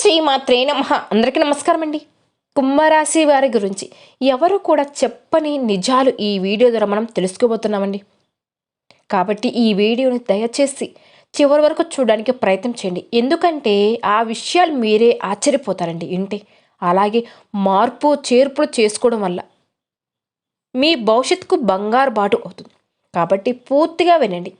శ్రీమాత్రే నమ. అందరికీ నమస్కారం అండి కుంభరాశి వారి గురించి ఎవరు కూడా చెప్పని నిజాలు ఈ వీడియో ద్వారా మనం తెలుసుకోబోతున్నామండి. కాబట్టి ఈ వీడియోని దయచేసి చివరి వరకు చూడడానికి ప్రయత్నం చేయండి. ఎందుకంటే ఆ విషయాలు మీరే ఆశ్చర్యపోతారండి. ఇంటి అలాగే మార్పు చేర్పులు చేసుకోవడం వల్ల మీ భవిష్యత్తుకు బంగారు బాటు అవుతుంది. కాబట్టి పూర్తిగా వినండి.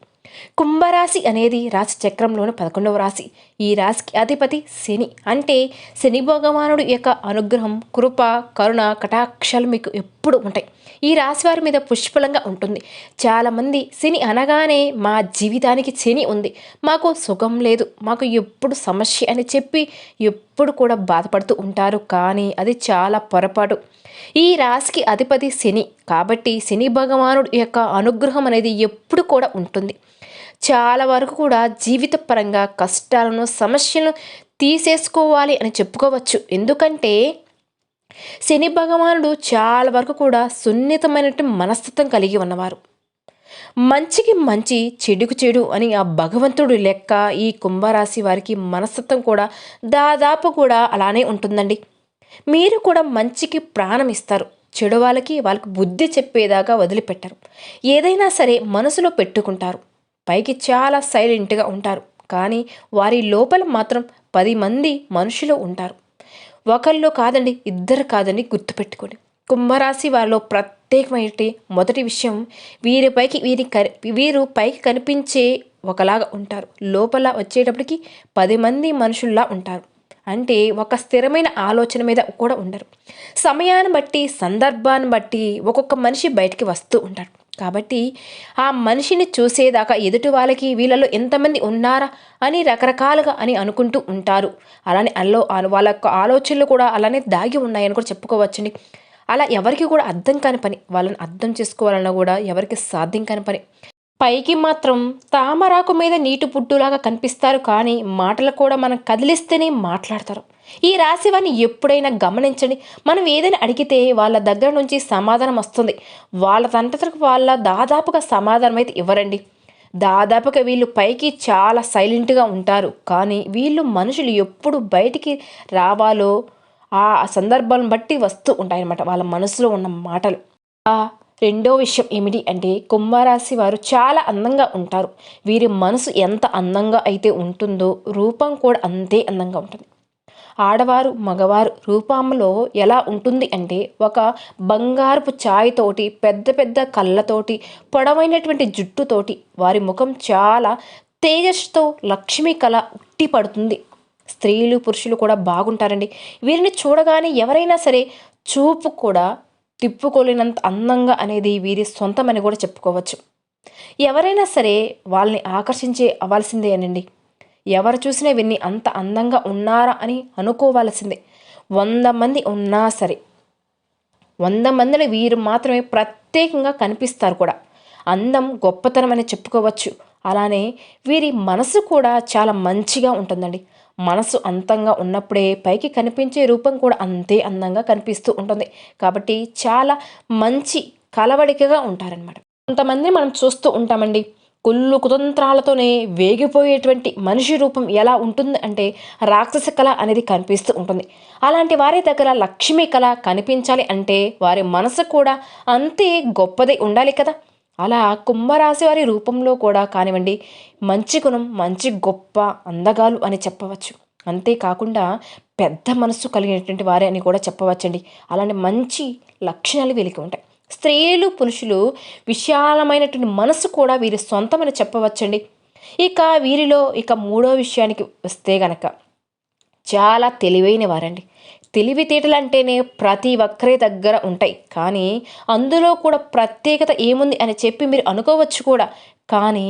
కుంభరాశి అనేది రాశి చక్రంలోని పదకొండవ రాశి. ఈ రాశికి అధిపతి శని. అంటే శని భగవానుడు యొక్క అనుగ్రహం కృప కరుణ కటాక్షాలు మీకు ఎప్పుడు ఉంటాయి. ఈ రాశి వారి మీద పుష్పలంగా ఉంటుంది. చాలామంది శని అనగానే మా జీవితానికి శని ఉంది. మాకు సుఖం లేదు. మాకు ఎప్పుడు సమస్య అని చెప్పి ఎప్పుడు కూడా బాధపడుతూ ఉంటారు. కానీ అది చాలా పొరపాటు. ఈ రాశికి అధిపతి శని. కాబట్టి శని భగవానుడు యొక్క అనుగ్రహం అనేది ఎప్పుడు కూడా ఉంటుంది. చాలా వరకు కూడా జీవితపరంగా కష్టాలను సమస్యలను తీసేసుకోవాలి అని చెప్పుకోవచ్చు. ఎందుకంటే శని భగవానుడు చాలా వరకు కూడా సున్నితమైనటువంటి మనస్తత్వం కలిగి ఉన్నవారు. మంచికి మంచి చెడుకు చెడు అని ఆ భగవంతుడు లెక్క ఈ కుంభరాశి వారికి మనస్తత్వం కూడా దాదాపు కూడా అలానే ఉంటుందండి. మీరు కూడా మంచికి ప్రాణం ఇస్తారు. చెడు వాళ్ళకి వాళ్ళకి బుద్ధి చెప్పేదాకా వదిలిపెట్టరు. ఏదైనా సరే మనసులో పెట్టుకుంటారు. పైకి చాలా సైలెంట్గా ఉంటారు. కానీ వారి లోపల మాత్రం పది మంది మనుషులు ఉంటారు. ఒకళ్ళు కాదండి ఇద్దరు కాదండి గుర్తుపెట్టుకోండి. కుంభరాశి వారిలో ప్రత్యేకమైన మొదటి విషయం వీరిపైకి వీరి వీరు పైకి కనిపించే ఒకలాగా ఉంటారు. లోపల వచ్చేటప్పటికి పది మంది మనుషుల్లా ఉంటారు. అంటే ఒక స్థిరమైన ఆలోచన మీద కూడా ఉండరు. సమయాన్ని బట్టి సందర్భాన్ని బట్టి ఒక్కొక్క మనిషి బయటికి వస్తూ ఉంటాడు. కాబట్టి ఆ మనిషిని చూసేదాకా ఎదుటి వాళ్ళకి వీళ్ళలో ఎంతమంది ఉన్నారా అని రకరకాలుగా అని అనుకుంటూ ఉంటారు. అలానే అల్లో వాళ్ళ యొక్క ఆలోచనలు కూడా అలానే దాగి ఉన్నాయని కూడా చెప్పుకోవచ్చండి. అలా ఎవరికి కూడా అర్థం కాని పని వాళ్ళని అర్థం చేసుకోవాలన్నా కూడా ఎవరికి సాధ్యం కాని పని పైకి మాత్రం తామరాకు మీద నీటి పుట్టులాగా కనిపిస్తారు కానీ మాటలు కూడా మనం కదిలిస్తేనే మాట్లాడతారు. ఈ రాశివాన్ని ఎప్పుడైనా గమనించండి. మనం ఏదైనా అడిగితే వాళ్ళ దగ్గర నుంచి సమాధానం వస్తుంది. వాళ్ళ తండ్రికి వాళ్ళ దాదాపుగా సమాధానం అయితే ఇవ్వరండి. దాదాపుగా వీళ్ళు పైకి చాలా సైలెంట్గా ఉంటారు. కానీ వీళ్ళు మనుషులు ఎప్పుడు బయటికి రావాలో ఆ సందర్భాలను బట్టి వస్తూ ఉంటాయన్నమాట వాళ్ళ మనసులో ఉన్న మాటలు. రెండో విషయం ఏమిటి అంటే కుంభరాశి వారు చాలా అందంగా ఉంటారు. వీరి మనసు ఎంత అందంగా అయితే ఉంటుందో రూపం కూడా అంతే అందంగా ఉంటుంది. ఆడవారు మగవారు రూపంలో ఎలా ఉంటుంది అంటే ఒక బంగారపు ఛాయ్తోటి పెద్ద పెద్ద కళ్ళతోటి పొడవైనటువంటి జుట్టుతోటి వారి ముఖం చాలా తేజస్తో లక్ష్మీ కళ ఉట్టి పడుతుంది. స్త్రీలు పురుషులు కూడా బాగుంటారండి. వీరిని చూడగానే ఎవరైనా సరే చూపు కూడా తిప్పుకోలేనంత అందంగా అనేది వీరి సొంతమని కూడా చెప్పుకోవచ్చు. ఎవరైనా సరే వాళ్ళని ఆకర్షించే అవ్వాల్సిందే అనండి. ఎవరు చూసినా వీరిని అంత అందంగా ఉన్నారా అని అనుకోవాల్సిందే. వంద మంది ఉన్నా సరే. వంద మందిని వీరు మాత్రమే ప్రత్యేకంగా కనిపిస్తారు కూడా. అందం గొప్పతనం అని చెప్పుకోవచ్చు. అలానే వీరి మనసు కూడా చాలా మంచిగా ఉంటుందండి. మనసు అంతంగా ఉన్నప్పుడే పైకి కనిపించే రూపం కూడా అంతే అందంగా కనిపిస్తూ ఉంటుంది. కాబట్టి చాలా మంచి కలవడికగా ఉంటారనమాట కొంతమంది మనం చూస్తూ ఉంటామండి కుళ్ళు కుతంత్రాలతోనే వేగిపోయేటువంటి మనిషి రూపం ఎలా ఉంటుంది అంటే రాక్షస కళ అనేది కనిపిస్తూ ఉంటుంది. అలాంటి వారి దగ్గర లక్ష్మీ కళ కనిపించాలి అంటే వారి మనసు కూడా అంతే గొప్పది ఉండాలి కదా. అలా కుంభరాశి వారి రూపంలో కూడా కానివ్వండి మంచి గుణం మంచి గొప్ప అందగాలు అని చెప్పవచ్చు. అంతేకాకుండా పెద్ద మనస్సు కలిగినటువంటి వారే అని కూడా చెప్పవచ్చండి. అలాంటి మంచి లక్షణాలు వీరికి ఉంటాయి. స్త్రీలు పురుషులు విశాలమైనటువంటి మనసు కూడా వీరి సొంతమని చెప్పవచ్చండి. ఇక వీరిలో ఇక మూడో విషయానికి వస్తే గనక చాలా తెలివైన వారండి. తెలివితేటలు అంటేనే ప్రతి ఒక్కరి దగ్గర ఉంటాయి. కానీ అందులో కూడా ప్రత్యేకత ఏముంది అని చెప్పి మీరు అనుకోవచ్చు కూడా. కానీ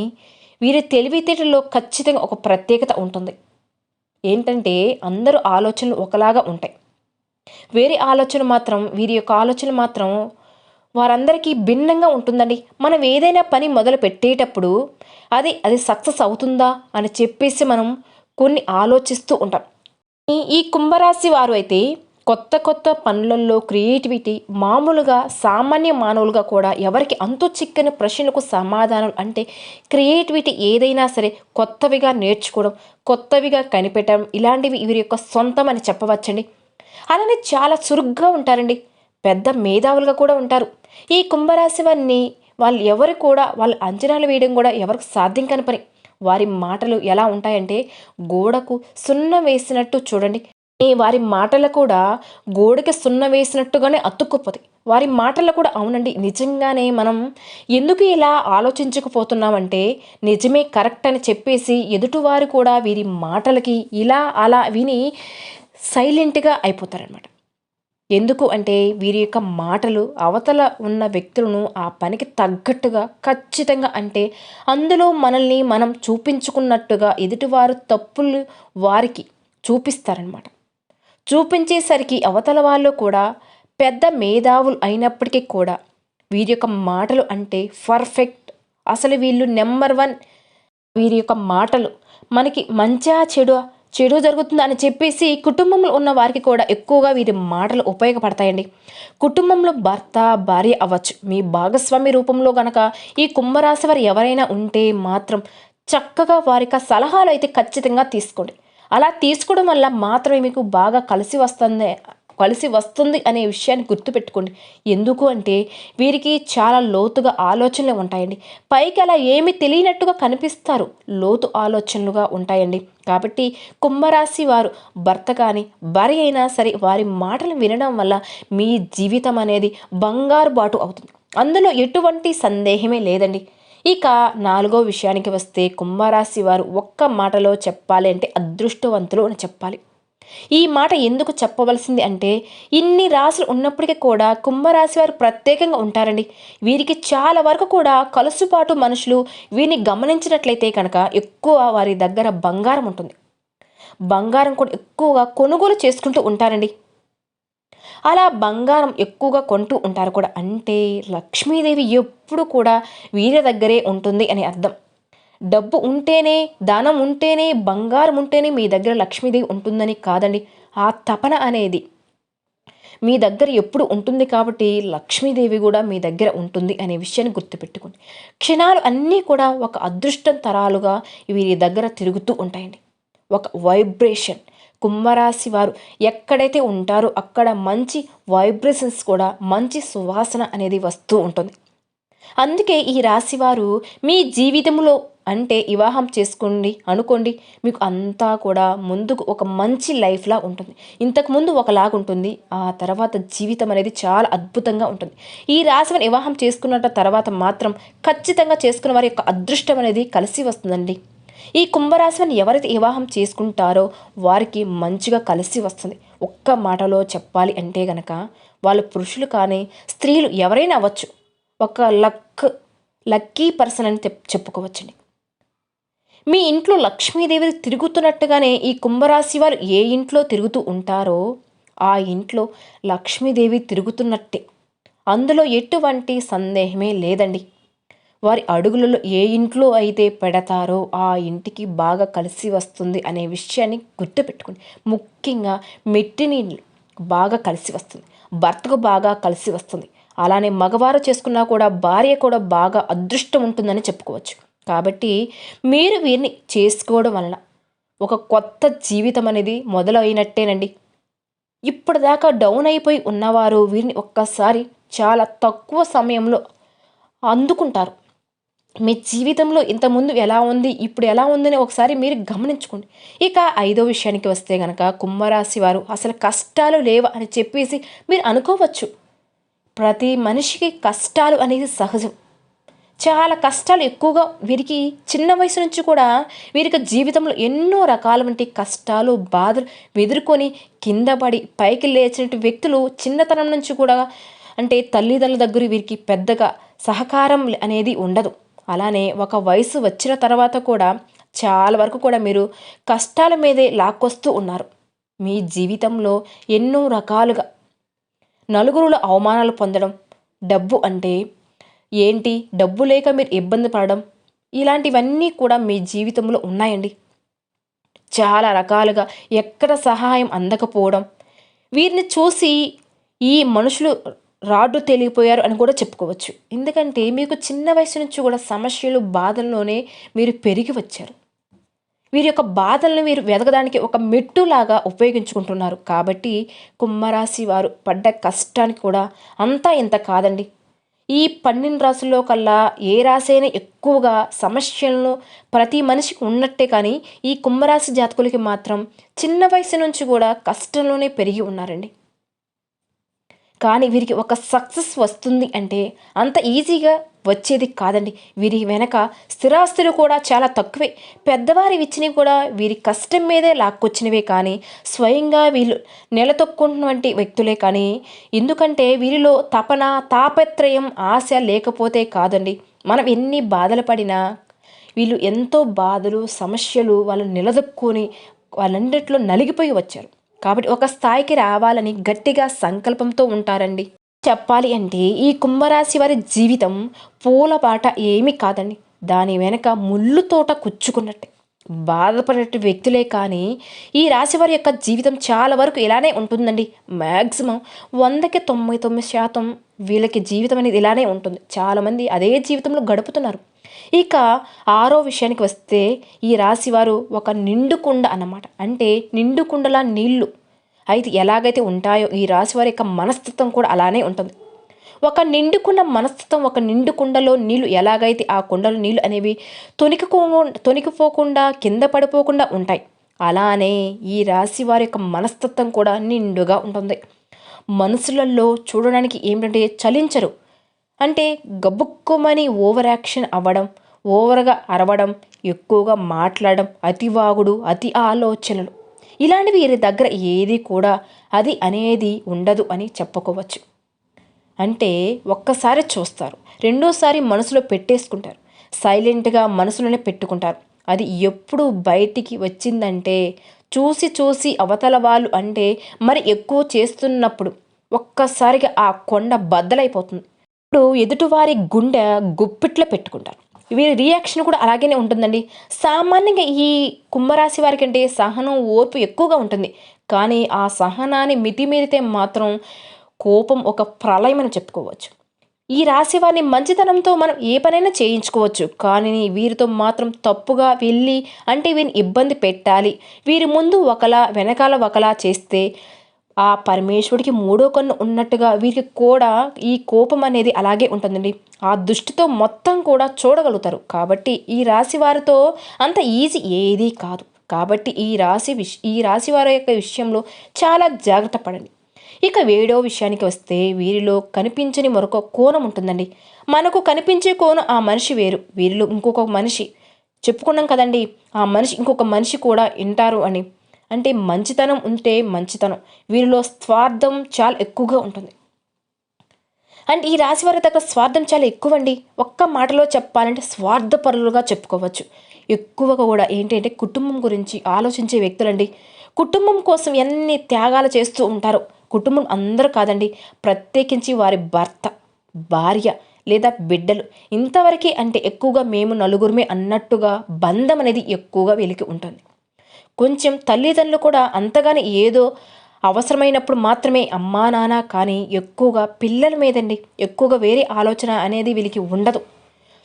వీరి తెలివితేటల్లో ఖచ్చితంగా ఒక ప్రత్యేకత ఉంటుంది. ఏంటంటే అందరూ ఆలోచనలు ఒకలాగా ఉంటాయి. వేరే ఆలోచన మాత్రం వీరి యొక్క ఆలోచన మాత్రం వారందరికీ భిన్నంగా ఉంటుందండి. మనం ఏదైనా పని మొదలు పెట్టేటప్పుడు అది అది సక్సెస్ అవుతుందా అని చెప్పేసి మనం కొన్ని ఆలోచిస్తూ ఉంటాం. ఈ కుంభరాశి వారు అయితే కొత్త కొత్త పనులలో క్రియేటివిటీ మామూలుగా సామాన్య మానవులుగా కూడా ఎవరికి అంతు చిక్కని ప్రశ్నలకు సమాధానం అంటే క్రియేటివిటీ ఏదైనా సరే కొత్తవిగా నేర్చుకోవడం కొత్తవిగా కనిపెట్టడం ఇలాంటివి వీరి యొక్క సొంతం అని చెప్పవచ్చండి. అలానే చాలా చురుగ్గా ఉంటారండి. పెద్ద మేధావులుగా కూడా ఉంటారు. ఈ కుంభరాశి వారిని వాళ్ళు ఎవరు కూడా వాళ్ళ అంచనాలు వేయడం కూడా ఎవరికి సాధ్యం కనపని వారి మాటలు ఎలా ఉంటాయంటే గోడకు సున్నం వేసినట్టు చూడండి. ఈ వారి మాటలు కూడా గోడకి సున్న వేసినట్టుగానే అతుక్కుపోతాయి. వారి మాటలు కూడా అవునండి నిజంగానే మనం ఎందుకు ఇలా ఆలోచించకపోతున్నామంటే నిజమే కరెక్ట్ అని చెప్పేసి ఎదుటివారు కూడా వీరి మాటలకి ఇలా అలా విని సైలెంట్గా అయిపోతారనమాట ఎందుకు అంటే వీరి యొక్క మాటలు అవతల ఉన్న వ్యక్తులను ఆ పనికి తగ్గట్టుగా ఖచ్చితంగా అంటే అందులో మనల్ని మనం చూపించుకున్నట్టుగా ఎదుటివారు తప్పులు వారికి చూపిస్తారనమాట చూపించేసరికి అవతల వాళ్ళు కూడా పెద్ద మేధావులు అయినప్పటికీ కూడా వీరి యొక్క మాటలు అంటే పర్ఫెక్ట్. అసలు వీళ్ళు నెంబర్ వన్. వీరి యొక్క మాటలు మనకి మంచా చెడు చెడు జరుగుతుంది అని చెప్పేసి కుటుంబంలో ఉన్న వారికి కూడా ఎక్కువగా వీరి మాటలు ఉపయోగపడతాయండి. కుటుంబంలో భర్త భార్య అవ్వచ్చు. మీ భాగస్వామి రూపంలో గనక ఈ కుంభరాశి వారు ఎవరైనా ఉంటే మాత్రం చక్కగా వారికి సలహాలు అయితే ఖచ్చితంగా తీసుకోండి. అలా తీసుకోవడం వల్ల మాత్రమే మీకు బాగా కలిసి వస్తుంది కలిసి వస్తుంది అనే విషయాన్ని గుర్తుపెట్టుకోండి. ఎందుకు అంటే వీరికి చాలా లోతుగా ఆలోచనలు ఉంటాయండి. పైకి అలా ఏమి తెలియనట్టుగా కనిపిస్తారు. లోతు ఆలోచనలుగా ఉంటాయండి. కాబట్టి కుంభరాశి వారు భర్త కానీ భార్య అయినా సరే వారి మాటలు వినడం వల్ల మీ జీవితం అనేది బంగారు బాటు అవుతుంది. అందులో ఎటువంటి సందేహమే లేదండి. ఇక నాలుగో విషయానికి వస్తే కుంభరాశి వారు ఒక్క మాటలో చెప్పాలి అంటే అదృష్టవంతులు అని చెప్పాలి. ఈ మాట ఎందుకు చెప్పవలసింది అంటే ఇన్ని రాసులు ఉన్నప్పటికీ కూడా కుంభరాశి వారు ప్రత్యేకంగా ఉంటారండి. వీరికి చాలా వరకు కూడా కలుసుబాటు మనుషులు వీరిని గమనించినట్లయితే కనుక ఎక్కువ వారి దగ్గర బంగారం ఉంటుంది. బంగారం కూడా ఎక్కువగా కొనుగోలు చేసుకుంటూ ఉంటారండి. అలా బంగారం ఎక్కువగా కొంటూ ఉంటారు కూడా అంటే లక్ష్మీదేవి ఎప్పుడు కూడా వీరి దగ్గరే ఉంటుంది అని అర్థం. డబ్బు ఉంటేనే దానం ఉంటేనే బంగారం ఉంటేనే మీ దగ్గర లక్ష్మీదేవి ఉంటుందని కాదండి. ఆ తపన అనేది మీ దగ్గర ఎప్పుడు ఉంటుంది కాబట్టి లక్ష్మీదేవి కూడా మీ దగ్గర ఉంటుంది అనే విషయాన్ని గుర్తుపెట్టుకోండి. క్షణాలు అన్నీ కూడా ఒక అదృష్టం తరాలుగా వీరి దగ్గర తిరుగుతూ ఉంటాయండి. ఒక వైబ్రేషన్ కుంభరాశి వారు ఎక్కడైతే ఉంటారో అక్కడ మంచి వైబ్రేషన్స్ కూడా మంచి సువాసన అనేది వస్తూ ఉంటుంది. అందుకే ఈ రాశివారు మీ జీవితంలో అంటే వివాహం చేసుకోండి అనుకోండి. మీకు అంతా కూడా ముందుకు ఒక మంచి లైఫ్లా ఉంటుంది. ఇంతకుముందు ఒకలాగా ఉంటుంది. ఆ తర్వాత జీవితం అనేది చాలా అద్భుతంగా ఉంటుంది. ఈ రాశిని వివాహం చేసుకున్న తర్వాత మాత్రం ఖచ్చితంగా చేసుకున్న వారి యొక్క అదృష్టం అనేది కలిసి వస్తుందండి. ఈ కుంభరాశిని ఎవరైతే వివాహం చేసుకుంటారో వారికి మంచిగా కలిసి వస్తుంది. ఒక్క మాటలో చెప్పాలి అంటే గనక వాళ్ళ పురుషులు కానీ స్త్రీలు ఎవరైనా అవ్వచ్చు. ఒక లక్ లక్కీ పర్సన్ అని చెప్పుకోవచ్చండి. మీ ఇంట్లో లక్ష్మీదేవి తిరుగుతున్నట్టుగానే ఈ కుంభరాశి వారు ఏ ఇంట్లో తిరుగుతూ ఉంటారో ఆ ఇంట్లో లక్ష్మీదేవి తిరుగుతున్నట్టే. అందులో ఎటువంటి సందేహమే లేదండి. వారి అడుగులలో ఏ ఇంట్లో అయితే పెడతారో ఆ ఇంటికి బాగా కలిసి వస్తుంది అనే విషయాన్ని గుర్తుపెట్టుకోండి. ముఖ్యంగా మెట్టి నీళ్ళు బాగా కలిసి వస్తుంది. భర్తకు బాగా కలిసి వస్తుంది. అలానే మగవారు చేసుకున్నా కూడా భార్య కూడా బాగా అదృష్టం ఉంటుందని చెప్పుకోవచ్చు. కాబట్టి మీరు వీరిని చేసుకోవడం వలన ఒక కొత్త జీవితం అనేది మొదలైనట్టేనండి ఇప్పటిదాకా డౌన్ అయిపోయి ఉన్నవారు వీరిని ఒక్కసారి చాలా తక్కువ సమయంలో అందుకుంటారు. మీ జీవితంలో ఇంతకుముందు ఎలా ఉంది ఇప్పుడు ఎలా ఉందని ఒకసారి మీరు గమనించుకోండి. ఇక ఐదో విషయానికి వస్తే కనుక కుంభరాశి వారు అసలు కష్టాలు లేవు అని చెప్పేసి మీరు అనుకోవచ్చు. ప్రతి మనిషికి కష్టాలు అనేది సహజం. చాలా కష్టాలు ఎక్కువగా వీరికి చిన్న వయసు నుంచి కూడా వీరికి జీవితంలో ఎన్నో రకాల వంటి కష్టాలు బాధలు ఎదుర్కొని కింద పడి పైకి లేచినట్టు వ్యక్తులు చిన్నతనం నుంచి కూడా అంటే తల్లిదండ్రుల దగ్గర వీరికి పెద్దగా సహకారం అనేది ఉండదు. అలానే ఒక వయసు వచ్చిన తర్వాత కూడా చాలా వరకు కూడా మీరు కష్టాల మీదే లాక్కొస్తూ ఉన్నారు. మీ జీవితంలో ఎన్నో రకాలుగా నలుగురుల అవమానాలు పొందడం. డబ్బు అంటే ఏంటి? డబ్బు లేక మీరు ఇబ్బంది పడడం. ఇలాంటివన్నీ కూడా మీ జీవితంలో ఉన్నాయండి. చాలా రకాలుగా ఎక్కడ సహాయం అందకపోవడం. వీరిని చూసి ఈ మనుషులు రాడ్డు తేలిగిపోయారు అని కూడా చెప్పుకోవచ్చు. ఎందుకంటే మీకు చిన్న వయసు నుంచి కూడా సమస్యలు బాధల్లోనే మీరు పెరిగి వచ్చారు. వీరి యొక్క బాధలను వీరు వెదగడానికి ఒక మెట్టులాగా ఉపయోగించుకుంటున్నారు. కాబట్టి కుంభరాశి వారు పడ్డ కష్టానికి కూడా అంతా ఇంత కాదండి. ఈ పన్నెండు రాసుల్లో కల్లా ఏ రాశి అయినా ఎక్కువగా సమస్యలను ప్రతి మనిషికి ఉన్నట్టే కానీ ఈ కుంభరాశి జాతకులకి మాత్రం చిన్న వయసు నుంచి కూడా కష్టంలోనే పెరిగి ఉన్నారండి. కానీ వీరికి ఒక సక్సెస్ వస్తుంది అంటే అంత ఈజీగా వచ్చేది కాదండి. వీరి వెనక స్థిరాస్తులు కూడా చాలా తక్కువే. పెద్దవారి ఇచ్చినవి కూడా వీరి కష్టం మీదే లాక్కొచ్చినవే కానీ స్వయంగా వీళ్ళు నెలతొక్కుంటున్నటువంటి వ్యక్తులే కానీ ఎందుకంటే వీరిలో తపన తాపత్రయం ఆశ లేకపోతే కాదండి. మనం ఎన్ని బాధలు పడినా వీళ్ళు ఎంతో బాధలు సమస్యలు వాళ్ళు నిలదొక్కుని వాళ్ళన్నింటిలో నలిగిపోయి వచ్చారు. కాబట్టి ఒక స్థాయికి రావాలని గట్టిగా సంకల్పంతో ఉంటారండి. చెప్పాలి అంటే ఈ కుంభరాశి వారి జీవితం పూలపాట ఏమీ కాదండి. దాని వెనక ముళ్ళు తోట కుచ్చుకున్నట్టే. బాధపడే వ్యక్తులే కానీ ఈ రాశి వారి యొక్క జీవితం చాలా వరకు ఇలానే ఉంటుందండి. మ్యాక్సిమం వందకి తొంభై తొమ్మిది శాతం వీళ్ళకి జీవితం అనేది ఇలానే ఉంటుంది. చాలామంది అదే జీవితంలో గడుపుతున్నారు. ఇక ఆరో విషయానికి వస్తే ఈ రాశివారు ఒక నిండుకుండ అన్నమాట. అంటే నిండుకుండలా నీళ్ళు. అయితే ఎలాగైతే ఉంటాయో ఈ రాశి వారి యొక్క మనస్తత్వం కూడా అలానే ఉంటుంది. ఒక నిండుకున్న మనస్తత్వం ఒక నిండు కుండలో నీళ్ళు ఎలాగైతే ఆ కుండలో నీళ్ళు అనేవి తొనికిపో తొనికిపోకుండా కింద పడిపోకుండా ఉంటాయి. అలానే ఈ రాశి వారి యొక్క మనస్తత్వం కూడా నిండుగా ఉంటుంది. మనసులలో చూడడానికి ఏమిటంటే చలించరు. అంటే గబుక్కుమని ఓవర్ యాక్షన్ అవ్వడం ఓవర్గా అరవడం ఎక్కువగా మాట్లాడడం అతివాగుడు అతి ఆలోచనలు. ఇలాంటివి వీరి దగ్గర ఏది కూడా అది అనేది ఉండదు అని చెప్పుకోవచ్చు. అంటే ఒక్కసారి చూస్తారు రెండోసారి మనసులో పెట్టేసుకుంటారు. సైలెంట్గా మనసులోనే పెట్టుకుంటారు. అది ఎప్పుడు బయటికి వచ్చిందంటే చూసి చూసి అవతల వాళ్ళు అంటే మరి ఎక్కువ చేస్తున్నప్పుడు ఒక్కసారిగా ఆ కొండ బద్దలైపోతుంది. ఇప్పుడు ఎదుటివారి గుండె గుప్పిట్లో పెట్టుకుంటారు. వీరి రియాక్షన్ కూడా అలాగనే ఉంటుందండి. సామాన్యంగా ఈ కుంభరాశి వారి కంటే సహనం ఓర్పు ఎక్కువగా ఉంటుంది. కానీ ఆ సహనాన్ని మితిమీరితే మాత్రం కోపం ఒక ప్రళయం అని చెప్పుకోవచ్చు. ఈ రాశి వారిని మంచితనంతో మనం ఏ పనైనా చేయించుకోవచ్చు. కానీ వీరితో మాత్రం తప్పుగా వెళ్ళి అంటే వీరిని ఇబ్బంది పెట్టాలి. వీరి ముందు ఒకలా వెనకాల ఒకలా చేస్తే ఆ పరమేశ్వరుడికి మూడో కన్ను ఉన్నట్టుగా వీరికి కూడా ఈ కోపం అనేది అలాగే ఉంటుందండి. ఆ దృష్టితో మొత్తం కూడా చూడగలుగుతారు. కాబట్టి ఈ రాశి వారితో అంత ఈజీ ఏదీ కాదు. కాబట్టి ఈ రాశి విష ఈ రాశి వారి యొక్క విషయంలో చాలా జాగ్రత్త పడండి. ఇక వేడో విషయానికి వస్తే వీరిలో కనిపించని మరొక కోణం ఉంటుందండి. మనకు కనిపించే కోణం ఆ మనిషి వేరు. వీరిలో ఇంకొక మనిషి. చెప్పుకున్నాం కదండి ఆ మనిషి ఇంకొక మనిషి కూడా వింటారు అని. అంటే మంచితనం ఉంటే మంచితనం. వీరిలో స్వార్థం చాలా ఎక్కువగా ఉంటుంది. అండ్ ఈ రాశి వారి దగ్గర స్వార్థం చాలా ఎక్కువ అండి ఒక్క మాటలో చెప్పాలంటే స్వార్థపరులుగా చెప్పుకోవచ్చు. ఎక్కువగా కూడా ఏంటంటే కుటుంబం గురించి ఆలోచించే వ్యక్తులండి. కుటుంబం కోసం ఎన్ని త్యాగాలు చేస్తూ ఉంటారు. కుటుంబం అందరూ కాదండి ప్రత్యేకించి వారి భర్త భార్య లేదా బిడ్డలు. ఇంతవరకే అంటే ఎక్కువగా మేము నలుగురమే అన్నట్టుగా బంధం అనేది ఎక్కువగా వెలికి ఉంటుంది. కొంచెం తల్లిదండ్రులు కూడా అంతగాని ఏదో అవసరమైనప్పుడు మాత్రమే అమ్మా నాన్న కానీ ఎక్కువగా పిల్లల మీదండి ఎక్కువగా వేరే ఆలోచన అనేది వీళ్ళకి ఉండదు.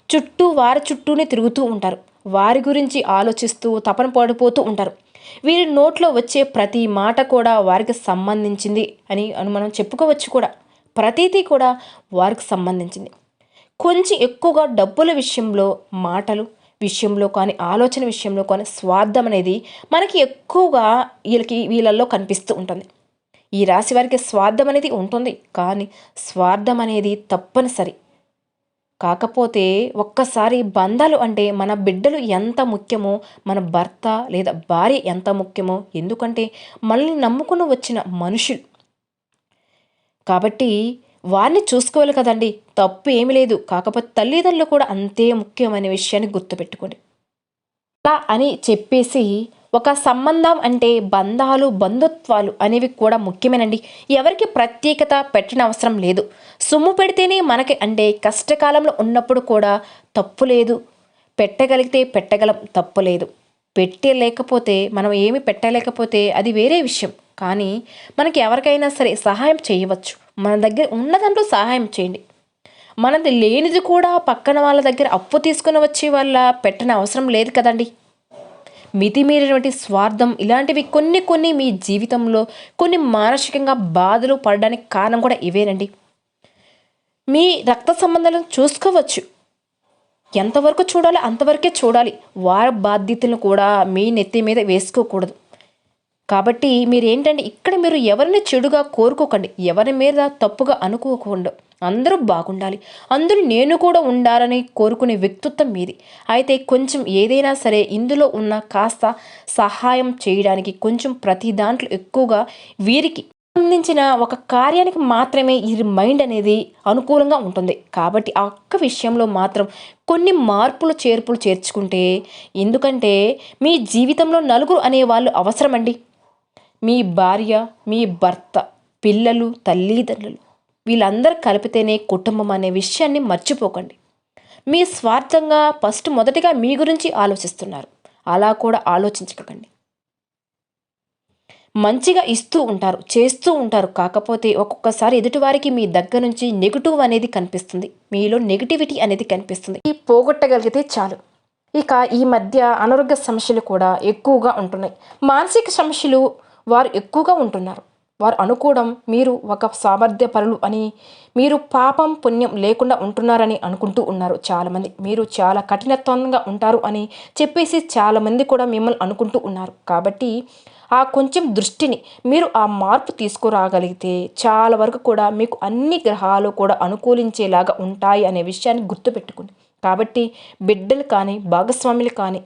చుట్టూ వారి చుట్టూనే తిరుగుతూ ఉంటారు. వారి గురించి ఆలోచిస్తూ తపన పడిపోతూ ఉంటారు. వీరి నోట్లో వచ్చే ప్రతి మాట కూడా వారికి సంబంధించింది అని మనం చెప్పుకోవచ్చు కూడా. ప్రతీది కూడా వారికి సంబంధించింది. కొంచెం ఎక్కువగా డబ్బుల విషయంలో మాటలు విషయంలో కానీ ఆలోచన విషయంలో కానీ స్వార్థం అనేది మనకి ఎక్కువగా వీళ్ళకి వీళ్ళల్లో కనిపిస్తూ ఉంటుంది. ఈ రాశి వారికి స్వార్థం అనేది ఉంటుంది. కానీ స్వార్థం అనేది తప్పనిసరి. కాకపోతే ఒక్కసారి బంధాలు అంటే మన బిడ్డలు ఎంత ముఖ్యమో మన భర్త లేదా భార్య ఎంత ముఖ్యమో ఎందుకంటే మనల్ని నమ్ముకుని వచ్చిన మనుషులు. కాబట్టి వారిని చూసుకోవాలి కదండి తప్పు ఏమి లేదు. కాకపోతే తల్లిదండ్రులు కూడా అంతే ముఖ్యమైన విషయాన్ని గుర్తుపెట్టుకోండి. అలా అని చెప్పేసి ఒక సంబంధం అంటే బంధాలు బంధుత్వాలు అనేవి కూడా ముఖ్యమేనండి. ఎవరికి ప్రత్యేకత పెట్టిన అవసరం లేదు. సొమ్ము పెడితేనే మనకి అంటే కష్టకాలంలో ఉన్నప్పుడు కూడా తప్పు లేదు. పెట్టగలిగితే పెట్టగలం తప్పు లేదు. పెట్టలేకపోతే మనం ఏమి పెట్టలేకపోతే అది వేరే విషయం. కానీ మనకి ఎవరికైనా సరే సహాయం చేయవచ్చు. మన దగ్గర ఉన్న దాంట్లో సహాయం చేయండి. మనది లేనిది కూడా పక్కన వాళ్ళ దగ్గర అప్పు తీసుకుని వచ్చే వాళ్ళ పెట్టని అవసరం లేదు కదండి. మితిమీరినటువంటి స్వార్థం ఇలాంటివి కొన్ని కొన్ని మీ జీవితంలో కొన్ని మానసికంగా బాధలు పడడానికి కారణం కూడా ఇవేనండి. మీ రక్త సంబంధాలను చూసుకోవచ్చు. ఎంతవరకు చూడాలి అంతవరకే చూడాలి. వారి బాధ్యతలను కూడా మీ నెత్తి మీద వేసుకోకూడదు. కాబట్టి మీరు ఏంటంటే ఇక్కడ మీరు ఎవరిని చెడుగా కోరుకోకండి. ఎవరి మీద తప్పుగా అనుకోకుండా అందరూ బాగుండాలి. అందరూ నేను కూడా ఉండాలని కోరుకునే వ్యక్తిత్వం మీది. అయితే కొంచెం ఏదైనా సరే ఇందులో ఉన్న కాస్త సహాయం చేయడానికి కొంచెం ప్రతి దాంట్లో ఎక్కువగా వీరికి సంబంధించిన ఒక కార్యానికి మాత్రమే ఈ మైండ్ అనేది అనుకూలంగా ఉంటుంది. కాబట్టి ఆ ఒక్క విషయంలో మాత్రం కొన్ని మార్పులు చేర్పులు చేర్చుకుంటే ఎందుకంటే మీ జీవితంలో నలుగురు అనే వాళ్ళు అవసరమండి. మీ భార్య మీ భర్త పిల్లలు తల్లిదండ్రులు. వీళ్ళందరూ కలిపితేనే కుటుంబం అనే విషయాన్ని మర్చిపోకండి. మీ స్వార్థంగా ఫస్ట్ మొదటిగా మీ గురించి ఆలోచిస్తున్నారు. అలా కూడా ఆలోచించకండి. మంచిగా ఇస్తూ ఉంటారు చేస్తూ ఉంటారు. కాకపోతే ఒక్కొక్కసారి ఎదుటివారికి మీ దగ్గర నుంచి నెగిటివ్ అనేది కనిపిస్తుంది. మీలో నెగిటివిటీ అనేది కనిపిస్తుంది. ఈ పోగొట్టగలిగితే చాలు. ఇక ఈ మధ్య అనారోగ్య సమస్యలు కూడా ఎక్కువగా ఉంటున్నాయి. మానసిక సమస్యలు వారు ఎక్కువగా ఉంటున్నారు. వారు అనుకోవడం మీరు ఒక సామర్థ్యపరులు అని మీరు పాపం పుణ్యం లేకుండా ఉంటున్నారని అనుకుంటూ ఉన్నారు చాలామంది. మీరు చాలా కఠినత్వంగా ఉంటారు అని చెప్పేసి చాలామంది కూడా మిమ్మల్ని అనుకుంటూ ఉన్నారు. కాబట్టి ఆ కొంచెం దృష్టిని మీరు ఆ మార్పు తీసుకురాగలిగితే చాలా వరకు కూడా మీకు అన్ని గ్రహాలు కూడా అనుకూలించేలాగా ఉంటాయి అనే విషయాన్ని గుర్తుపెట్టుకోండి. కాబట్టి బిడ్డలు కానీ భాగస్వాములు కానీ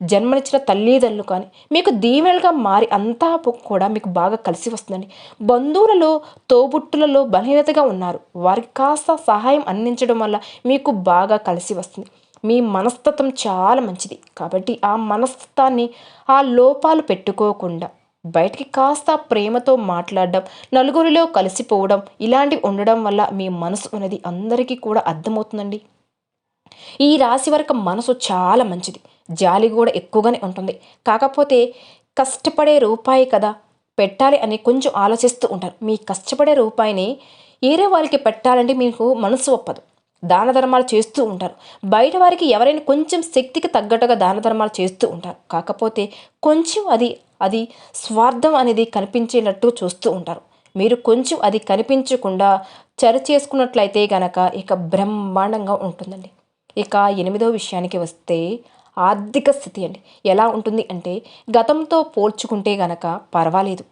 జన్మనిచ్చిన తల్లిదండ్రులు కానీ మీకు దీవెనలుగా మారి అంతా కూడా మీకు బాగా కలిసి వస్తుందండి. బంధువులలో తోబుట్టులలో బలహీనతగా ఉన్నారు. వారికి కాస్త సహాయం అందించడం వల్ల మీకు బాగా కలిసి వస్తుంది. మీ మనస్తత్వం చాలా మంచిది. కాబట్టి ఆ మనస్తత్వాన్ని ఆ లోపాలు పెట్టుకోకుండా బయటికి కాస్త ప్రేమతో మాట్లాడడం నలుగురిలో కలిసిపోవడం ఇలాంటివి ఉండడం వల్ల మీ మనసు అనేది అందరికీ కూడా అర్థమవుతుందండి. ఈ రాశి వరకు మనసు చాలా మంచిది. జాలి కూడా ఎక్కువగానే ఉంటుంది. కాకపోతే కష్టపడే రూపాయి కదా పెట్టాలి అని కొంచెం ఆలోచిస్తూ ఉంటారు. మీ కష్టపడే రూపాయిని వేరే వారికి పెట్టాలంటే మీకు మనసు ఒప్పదు. దాన ధర్మాలు చేస్తూ ఉంటారు. బయట వారికి ఎవరైనా కొంచెం శక్తికి తగ్గట్టుగా దాన ధర్మాలు చేస్తూ ఉంటారు. కాకపోతే కొంచెం అది అది స్వార్థం అనేది కనిపించేటట్టు చూస్తూ ఉంటారు. మీరు కొంచెం అది కనిపించకుండా చరి చేసుకున్నట్లయితే గనక ఇక బ్రహ్మాండంగా ఉంటుందండి. ఇక ఎనిమిదో విషయానికి వస్తే ఆర్థిక స్థితి అండి. ఎలా ఉంటుంది అంటే గతంతో పోల్చుకుంటే గనక పర్వాలేదు.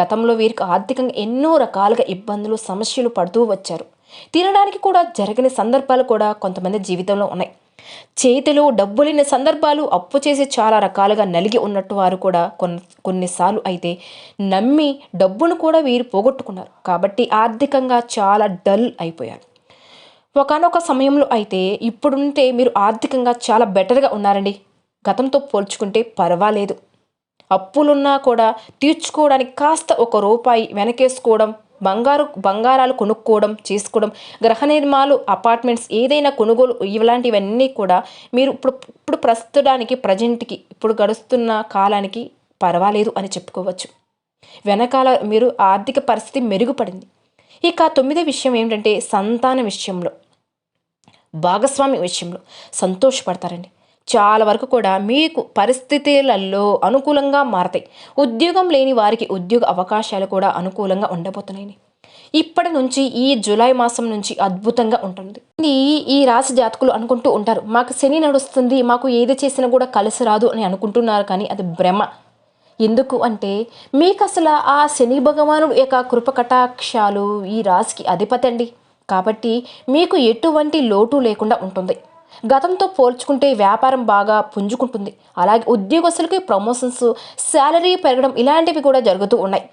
గతంలో వీరికి ఆర్థికంగా ఎన్నో రకాలుగా ఇబ్బందులు సమస్యలు పడుతూ వచ్చారు. తినడానికి కూడా జరగని సందర్భాలు కూడా కొంతమంది జీవితంలో ఉన్నాయి. చేతిలో డబ్బు లేని సందర్భాలు అప్పు చేసి చాలా రకాలుగా నలిగి ఉన్నట్టు వారు కూడా కొన్ని కొన్నిసార్లు అయితే నమ్మి డబ్బును కూడా వీరు పోగొట్టుకున్నారు. కాబట్టి ఆర్థికంగా చాలా డల్ అయిపోయారు. ఒకనొక సమయంలో అయితే ఇప్పుడుంటే మీరు ఆర్థికంగా చాలా బెటర్గా ఉన్నారండి. గతంతో పోల్చుకుంటే పర్వాలేదు. అప్పులున్నా కూడా తీర్చుకోవడానికి కాస్త ఒక రూపాయి వెనకేసుకోవడం బంగారు బంగారాలు కొనుక్కోవడం చేసుకోవడం గృహ నిర్మాలు అపార్ట్మెంట్స్ ఏదైనా కొనుగోలు ఇలాంటివన్నీ కూడా మీరు ఇప్పుడు ఇప్పుడు ప్రస్తుతానికి ప్రజెంట్కి ఇప్పుడు గడుస్తున్న కాలానికి పర్వాలేదు అని చెప్పుకోవచ్చు. వెనకాల మీరు ఆర్థిక పరిస్థితి మెరుగుపడింది. ఇక తొమ్మిదో విషయం ఏంటంటే సంతాన విషయంలో. భాగస్వామి విషయంలో సంతోషపడతారండి. చాలా వరకు కూడా మీకు పరిస్థితులలో అనుకూలంగా మారతాయి. ఉద్యోగం లేని వారికి ఉద్యోగ అవకాశాలు కూడా అనుకూలంగా ఉండబోతున్నాయి ఇప్పటి నుంచి ఈ జూలై మాసం నుంచి అద్భుతంగా ఉంటుంది. ఈ ఈ రాశి జాతకులు అనుకుంటూ ఉంటారు మాకు శని నడుస్తుంది మాకు ఏది చేసినా కూడా కలిసి రాదు అని అనుకుంటున్నారు కానీ అది భ్రమ. ఎందుకు అంటే మీకు అసలు ఆ శని భగవానుడు యొక్క కృపకటాక్షాలు ఈ రాశికి అధిపతి అండి. కాబట్టి మీకు ఎటువంటి లోటు లేకుండా ఉంటుంది. గతంతో పోల్చుకుంటే వ్యాపారం బాగా పుంజుకుంటుంది. అలాగే ఉద్యోగస్తులకి ప్రమోషన్స్ శాలరీ పెరగడం ఇలాంటివి కూడా జరుగుతూ ఉన్నాయి.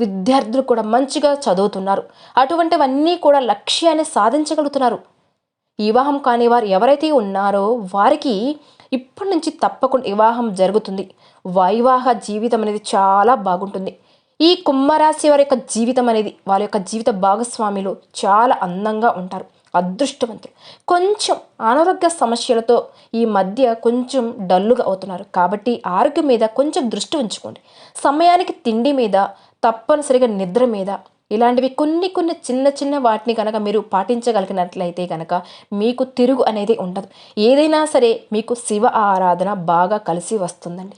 విద్యార్థులు కూడా మంచిగా చదువుతున్నారు. అటువంటివన్నీ కూడా లక్ష్యాన్ని సాధించగలుగుతున్నారు. వివాహం కాని వారు ఎవరైతే ఉన్నారో వారికి ఇప్పటి నుంచి తప్పకుండా వివాహం జరుగుతుంది. వైవాహ జీవితం అనేది చాలా బాగుంటుంది. ఈ కుంభరాశి వారి యొక్క జీవితం అనేది వాళ్ళ యొక్క జీవిత భాగస్వామిలో చాలా అందంగా ఉంటారు అదృష్టవంతులు. కొంచెం అనారోగ్య సమస్యలతో ఈ మధ్య కొంచెం డల్లుగా అవుతున్నారు. కాబట్టి ఆరోగ్యం మీద కొంచెం దృష్టి ఉంచుకోండి. సమయానికి తిండి మీద తప్పనిసరిగా నిద్ర మీద ఇలాంటివి కొన్ని కొన్ని చిన్న చిన్న వాటిని కనుక మీరు పాటించగలిగినట్లయితే కనుక మీకు తిరుగు అనేది ఉండదు. ఏదైనా సరే మీకు శివ ఆరాధన బాగా కలిసి వస్తుందండి.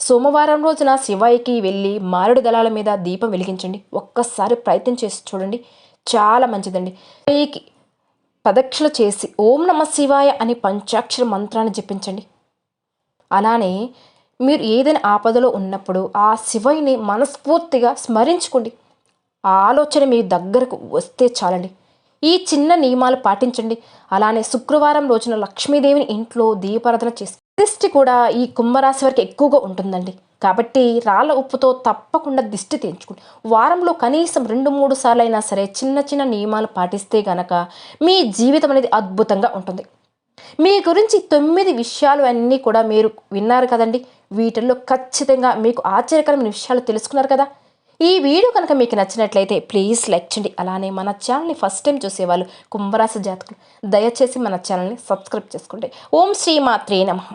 సోమవారం రోజున శివయ్యకి వెళ్ళి మారేడు దళాల మీద దీపం వెలిగించండి. ఒక్కసారి ప్రయత్నం చేసి చూడండి. చాలా మంచిదండి. శివయ్యకి ప్రదక్షిణ చేసి ఓం నమ శివాయ అని పంచాక్షర మంత్రాన్ని జపించండి. అలానే మీరు ఏదైనా ఆపదలో ఉన్నప్పుడు ఆ శివయ్యని మనస్ఫూర్తిగా స్మరించుకోండి. ఆలోచన మీ దగ్గరకు వస్తే చాలండి. ఈ చిన్న నియమాలు పాటించండి. అలానే శుక్రవారం రోజున లక్ష్మీదేవిని ఇంట్లో దీపారాధన చేసి దిష్టి కూడా ఈ కుంభరాశి వారికి ఎక్కువగా ఉంటుందండి. కాబట్టి రాళ్ళ ఉప్పుతో తప్పకుండా దిష్టి తీయించుకోండి. వారంలో కనీసం రెండు మూడు సార్లు అయినా సరే చిన్న చిన్న నియమాలు పాటిస్తే గనక మీ జీవితం అనేది అద్భుతంగా ఉంటుంది. మీ గురించి తొమ్మిది విషయాలు అన్నీ కూడా మీరు విన్నారు కదండి. వీటిల్లో ఖచ్చితంగా మీకు ఆశ్చర్యకరమైన విషయాలు తెలుసుకున్నారు కదా. ఈ వీడియో కనుక మీకు నచ్చినట్లయితే ప్లీజ్ లైక్ చేయండి. అలానే మన ఛానల్ని ఫస్ట్ టైం చూసేవాళ్ళు కుంభరాశి జాతకులు దయచేసి మన ఛానల్ని సబ్స్క్రైబ్ చేసుకోండి. ఓం శ్రీ మాత్రే నమః.